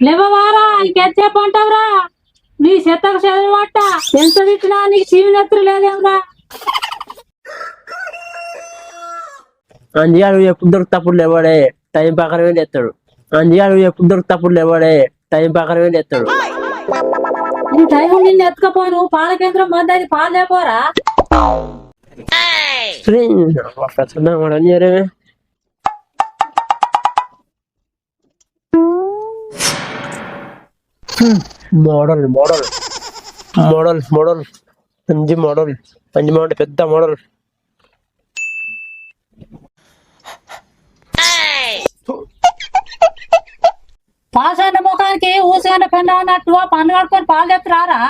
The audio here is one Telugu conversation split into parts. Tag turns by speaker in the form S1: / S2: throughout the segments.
S1: లేవవారా ఇంకెంతసేపు అంటావురా? నీ చెత్తకు చదవట ఎంత తిట్టినా నీకు చీవి నెత్తురు లేదేమ్రా?
S2: అంజిగాడు ఎప్పుడు దొరుకుతప్పుడు లేవాడే టైం ప్రకారమే లేస్తాడు. అంజిగాడు ఎప్పుడు దొరుకుతప్పుడు లేవాడే టైం ప్రకారమే లేస్తాడు.
S1: నీ టైం నిన్ను ఎత్తుకపోను పాల కేంద్రం బంద్ అయితే పాలు లేపోరా
S2: మోడల్ మోడల్. Model model. మంచి మోడల్. మంచి మోడల్ పెద్ద మోడల్.
S1: పాసన్న ముఖానికి ఊసిన పెండ అన్నట్టు పన్ను కట్టుకొని పాలు తెత్తరారా?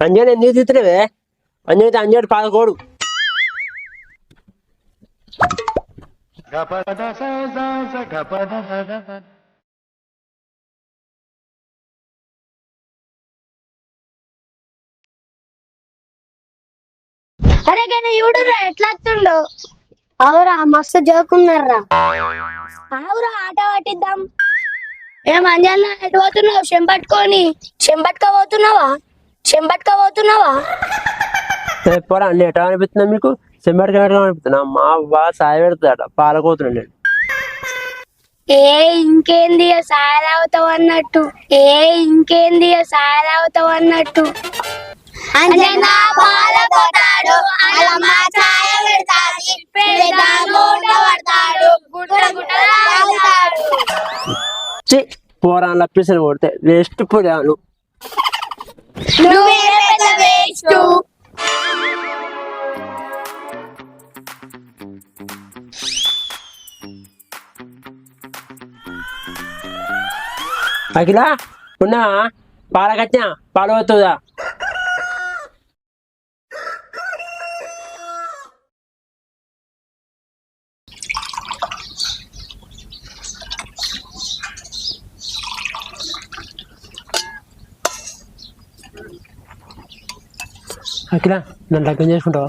S2: అంజాడు ఎందుకు తీతులేవే అంజాడు అంజాడు పాలకోడు
S3: అరే కానీ చూడురా ఎట్లా వస్తుండో. అవురా మస్తు జోకున్నారా అవురా ఆట పట్టిద్దాం. ఏం అంజన్న ఎటు పోతున్నావు? చెంపట్టుకొని చెంపట్టుక పోతున్నావా చెంపట్టుక పోతున్నావా
S2: పోరా అన్ని ఎట్లా అనిపిస్తుందా మీకు? సెంబడికి ఎట్లా అనిపిస్తున్నా మా బాగా సాయ పెడతాడ పాలకోతున్నాడు నేను.
S3: ఏ ఇంకేంది సాయ తాగుతావు అన్నట్టు. ఏ ఇంకేంది సాయ తాగుతావు అన్నట్టు. అంజన్న పాలపోతాడు అలమ్మ చాయ పెడతాది. మూట పడతాడు గుట్ట గుట్ట తాగుతాడు
S2: చి పోరా లప్పిసని కొడితే వేస్ట్ పోయాను
S3: నువ్వే పెద్ద వేస్ట్.
S2: అఖిల ఉన్నా పాలకచ్చా పాలు అఖిల నన్ను లగ్గం చేసుకుంటావా?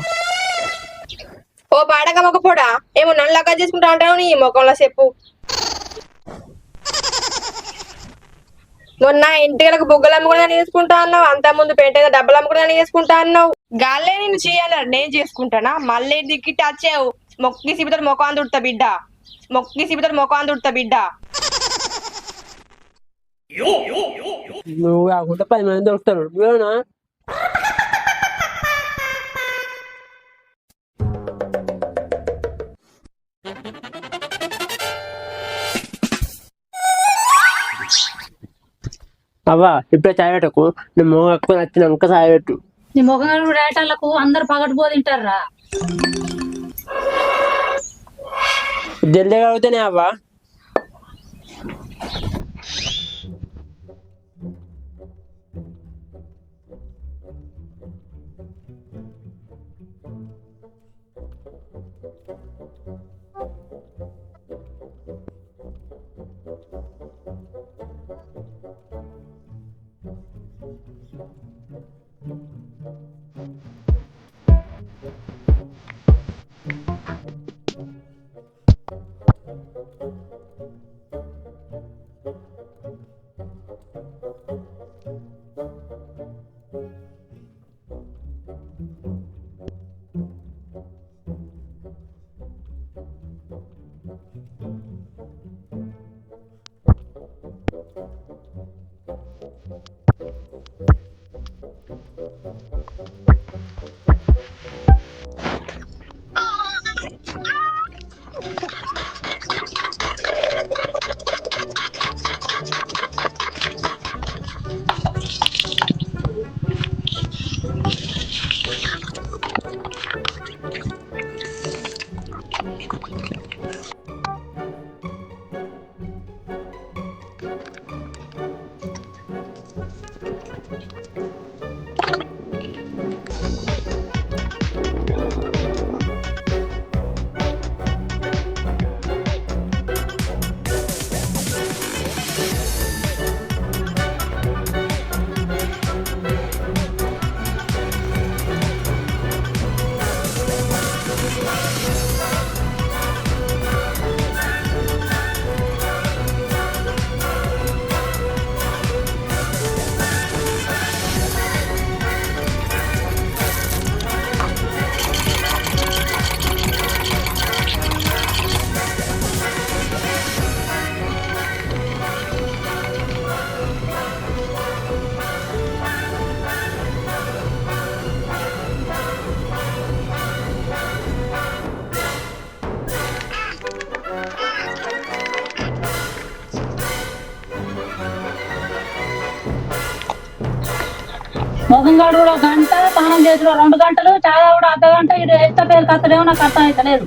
S4: ఓ పాడక మొక్కపోడా ఏమో నన్ను లగ్గా చేసుకుంటా అంటావు నీ ముఖంలో చెప్పు. మొన్న ఇంటికి బుగ్గలు అమ్ముకుని చేసుకుంటా అన్నావు. అంత ముందు పెంట డబ్బులు అమ్ముకుని చేసుకుంటా అన్నావు. గాల్లే నేను చేయాలి నేను చేసుకుంటానా? మళ్ళీ దిక్కి టచ్ చేయవు. మొక్కి సిబితలు మొఖం దుడతా బిడ్డ. మొక్కి సిబితలు మొఖం దుడతా బిడ్డ.
S2: నువ్వు కాకుండా పది మంది దొరుకుతారు. నువ్వేనా అవ్వా ఇప్పుడే చాయ్ పెట్టకు. నేను మొగ ఎక్కువ నచ్చినాక చాయ్ పెట్టు.
S1: నీ ముఖం రేటర్లకు అందరు పగటిపో తింటారా
S2: జల్దీ కడిగితేనే అవ్వా. Thank you.
S1: మొగం కూడా గంట స్నానం చేసిన రెండు గంటలు చాలా కూడా అర్ధ గంట ఇటు ఎంత పేరు కత్తలేమో నాకు అర్థం అవుతలేదు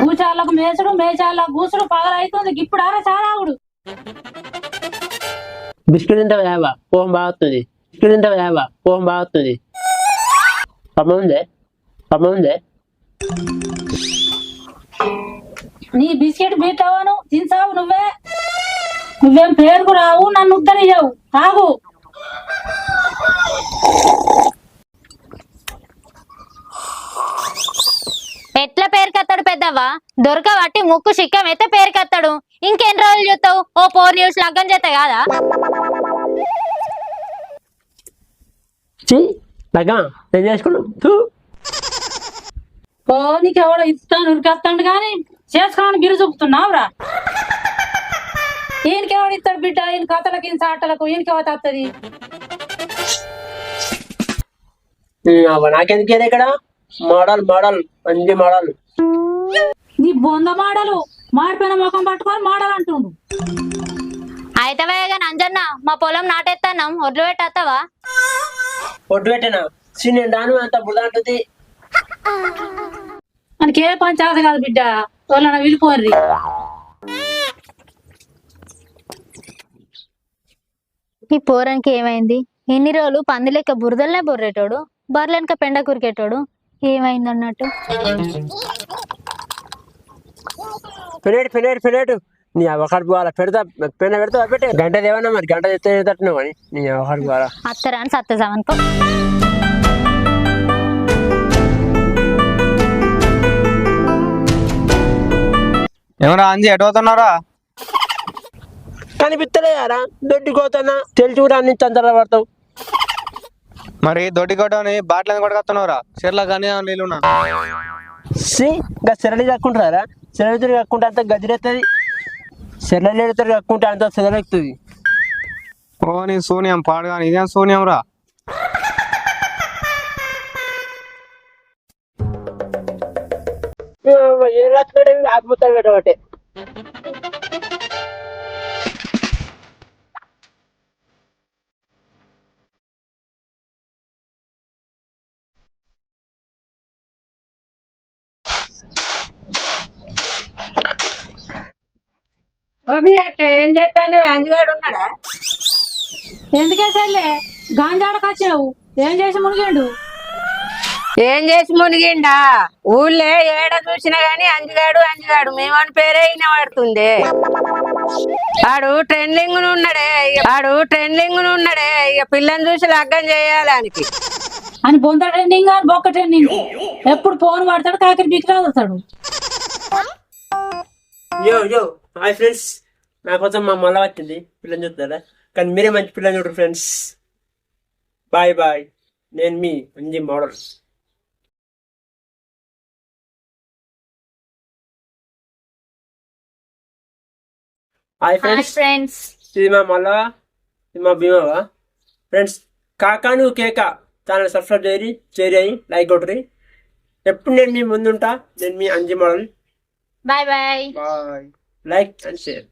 S1: గూచాలకు మేసుడు మేచాలకు గూసుడు పగలవుతుంది ఇప్పుడు ఆరా చాలా ఆవుడు.
S2: బిస్కెట్ తింటావా యావా? పోహం బాగుతుంది బిస్కెట్ తింటావా యావా? పోహం బాగుతుంది పమ్మ ఉందే?
S1: నీ బిస్కెట్ బీటవను తినసావు నువ్వే. నువ్వేం పేరుకు రావు నన్ను ఉద్దరియ్యవు ఆగు
S5: ఎట్లా పెద్దవ్వా దొరకబట్టి ముక్కు సిక్కం అయితే పేరుకెత్తాడు. ఇంకెన్ని రోజులు చూస్తావు? ఓ ఫోర్ న్యూస్ లగ్గం చేత కాదా?
S2: చి లగ్గమా నేను చేసుకున్నాను తూ.
S1: ఓ నీకు ఎవడో ఇస్తాను ఉరికేస్తాడు కానీ చేసుకోని బిరు చూపుతున్నావురా. ఈయనకి ఎవడు ఇస్తాడు బిడ్డ? ఈయన కథలకి ఈయన సాటలకు ఈయనకి ఎవరు వస్తుంది
S2: అవ్వ నాకెందుకు ఇక్కడ? మోడల్ మోడల్ మంచి మోడల్.
S1: నీ బొంద మాడలు. మాడిపోయిన ముఖం పట్టుకొని మాడలు అంటుండు
S5: అయితే కానీ అంజన్న మా పొలం నాటేస్తానం ఒడ్లు పెట్టేస్తావా
S2: పొట్టు పెట్టినా. అంత
S1: మనకి ఏ పని చేత కాదు బిడ్డ. వాళ్ళని వెళ్ళిపోర్రి
S5: ఈ పోరానికి ఏమైంది? ఎన్ని రోజులు పంది లెక్క బురదలనే బొర్రేటోడు బర్రెలెనక పెండ కురికేటోడు? ఏమైంది అన్నట్టు
S2: పెనేడు పెనేడు పెనేడు నీ అవకాడు పోవాలా పెడతా పెన పెడతా పెట్టే. గంట ఏమన్నా మరి గంట చెప్తే తట్టున్నావు అని నీ అవకాడు పోవాలా
S5: అత్తరా అని సత్తజామనుకో
S6: ఏమరా అంజి ఎటు పోతున్నారా
S2: కనిపిస్తలేదారా. దొడ్డి కోతున్నా. తెలిసి కూడా అన్ని చందర పడతావు.
S6: మరి దొడ్డి కొట్టని బాటిల్ కూడా కత్తున్నారా చెర్ల కానీ నీళ్ళున్నా
S2: సి ఇంకా సెరలి కక్కుంటారా సెరలితుడు కక్కుంటే అంత గదిరెత్తది సెరలేడుతాడు కక్కుంటే అంత సెరలెక్కుతుంది
S6: ఓ నీ శూన్యం పాడుగా ఇదేం శూన్యం రా?
S2: ఏ రాత్రి ఆత్మతాడు పెట్టబట్టే
S4: ఏం అంజుగాడు ఉన్నాడా?
S1: ఎందుకే గాంజాడకు ఏం చేసి మునిగిండు?
S7: ఏం చేసి మునిగిండా? ఊళ్ళే ఏడ చూసినా గాని అంజుగాడు అంజుగాడు. మేమని పేరే వినబడుతుంది. ఆడు ట్రెండింగ్ ఉన్నాడే. ఆడు ట్రెండింగ్ ఉన్నాడే. ఇక పిల్లని చూసి లగ్గం చేయాలానికి
S1: అని బొంద ట్రెండింగ్ అని బొక్క ట్రెండింగ్. ఎప్పుడు ఫోన్ పడతాడు కాకరి బిక్కి రాదుతాడు
S2: యో యో. హాయ్ ఫ్రెండ్స్ నా కోసం మా మళ్ళా వచ్చింది పిల్లని చూస్తారా కానీ మీరే మంచి పిల్లని చూడరు ఫ్రెండ్స్ బాయ్ బాయ్ నేను మీ మంచి మోడల్. హాయ్ ఫ్రెండ్స్
S5: ఫ్రెండ్స్
S2: ఇది మా మళ్ళా? ఇది మా భీమావా? ఫ్రెండ్స్ కాకా నువ్వు కేక ఛానల్ సబ్స్క్రైబ్ చేయరి షేర్ అయ్యి లైక్ కొట్టరి. ఎప్పుడు నేను మీ ముందుంటా? నేను మీ Anji model.
S5: Bye bye
S2: bye like and share